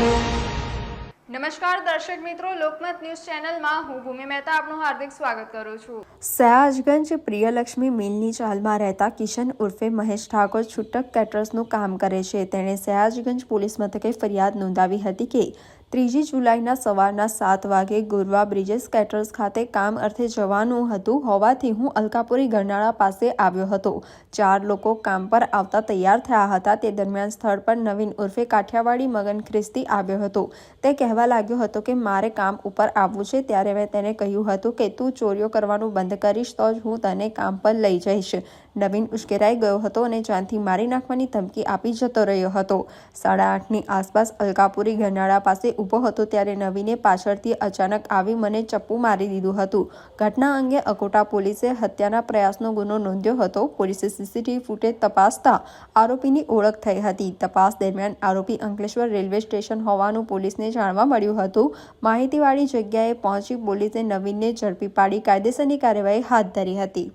નમસ્કાર, દર્શક મિત્રો. લોકમત ન્યૂઝ ચેનલમાં હું ભૂમિ મહેતા આપનું હાર્દિક સ્વાગત કરું છું. સયાજગંજ પ્રિયલક્ષ્મી મિલની ચાલમાં રહેતા કિશન ઉર્ફે મહેશ ઠાકોર છૂટક કેટરર્સનું કામ કરે છે. તેણે સયાજગંજ પોલીસ મથકે ફરિયાદ નોંધાવી હતી કે ત્રીજી જુલાઈના સવારના સાત વાગે ગુરવા બ્રિજેસ કેટર્સ ખાતે કામ અર્થે જવાનું હતું હોવાથી હું અલકાપુરી ગરનાળા પાસે આવ્યો હતો. ચાર લોકો કામ પર આવતા તૈયાર થયા હતા. તે દરમિયાન સ્થળ પર નવીન ઉર્ફે કાઠિયાવાડી મગન ખ્રિસ્તી આવ્યો હતો. તે કહેવા લાગ્યો હતો કે, મારે કામ ઉપર આવવું છે, ત્યારે મેં તેને કહ્યું હતું કે, તું ચોરીઓ કરવાનું બંધ કરીશ, તો જ હું તને કામ પર લઈ જઈશ. નવીન ઉશ્કેરાઈ ગયો હતો અને જાનથી મારી નાખવાની ધમકી આપી જતો રહ્યો હતો. સાડા આઠની આસપાસ અલકાપુરી ગરનાળા પાસે ઊભો હતો ત્યારે નવીને પાછળથી અચાનક આવી મને ચપ્પુ મારી દીધું હતું. ઘટના અંગે અકોટા પોલીસે હત્યાના પ્રયાસનો ગુનો નોંધ્યો હતો. પોલીસે સીસીટીવી ફૂટેજ તપાસતા આરોપીની ઓળખ થઈ હતી. તપાસ દરમિયાન આરોપી અંકલેશ્વર રેલવે સ્ટેશન હોવાનું પોલીસને જાણવા મળ્યું હતું. માહિતીવાળી જગ્યાએ પહોંચી પોલીસે નવીનને ઝડપી પાડી કાયદેસરની કાર્યવાહી હાથ ધરી હતી.